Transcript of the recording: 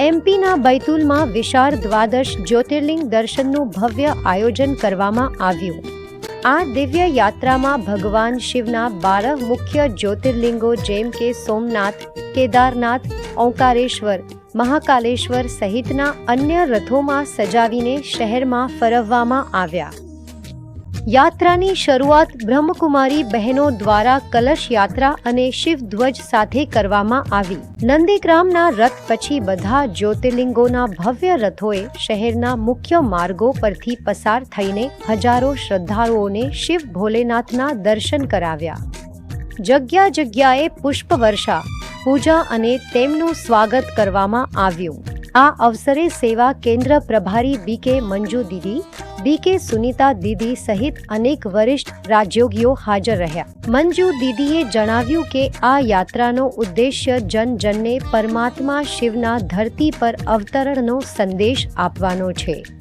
એમપીના બૈતુલમાં વિશાળ દ્વાદશ જ્યોતિર્લિંગ દર્શનનું ભવ્ય આયોજન કરવામાં આવ્યું. આ દિવ્ય યાત્રામાં ભગવાન શિવના બાર મુખ્ય જ્યોતિર્લિંગો જેમ કે સોમનાથ, કેદારનાથ, ઓંકારેશ્વર, મહાકાલેશ્વર સહિતના અન્ય રથોમાં સજાવીને શહેરમાં ફરવવામાં આવ્યા. યાત્રાની શરૂઆત બ્રહ્મકુમારી બહેનો દ્વારા કલશ યાત્રા અને શિવ ધ્વજ સાથે કરવામાં આવી. નંદીગ્રામના રથ પછી બધા જ્યોતિર્લિંગોના ભવ્ય રથોએ શહેરના મુખ્ય માર્ગો પરથી પસાર થઈને હજારો શ્રદ્ધાળુઓને શિવ ભોલેનાથના દર્શન કરાવ્યા. જગ્યા જગ્યાએ પુષ્પવર્ષા, પૂજા અને તેમનું સ્વાગત કરવામાં આવ્યું. આ અવસરે સેવા કેન્દ્ર પ્રભારી બીકે મંજુ દીદી બીકે સુનીતા દીદી સહિત અનેક વરિષ્ઠ રાજયોગીઓ હાજર રહ્યા. મંજુ દીદીએ જણાવ્યું કે આ યાત્રાનો ઉદ્દેશ્ય જનજનને પરમાત્મા શિવના ધરતી પર અવતરણનો સંદેશ આપવાનો છે.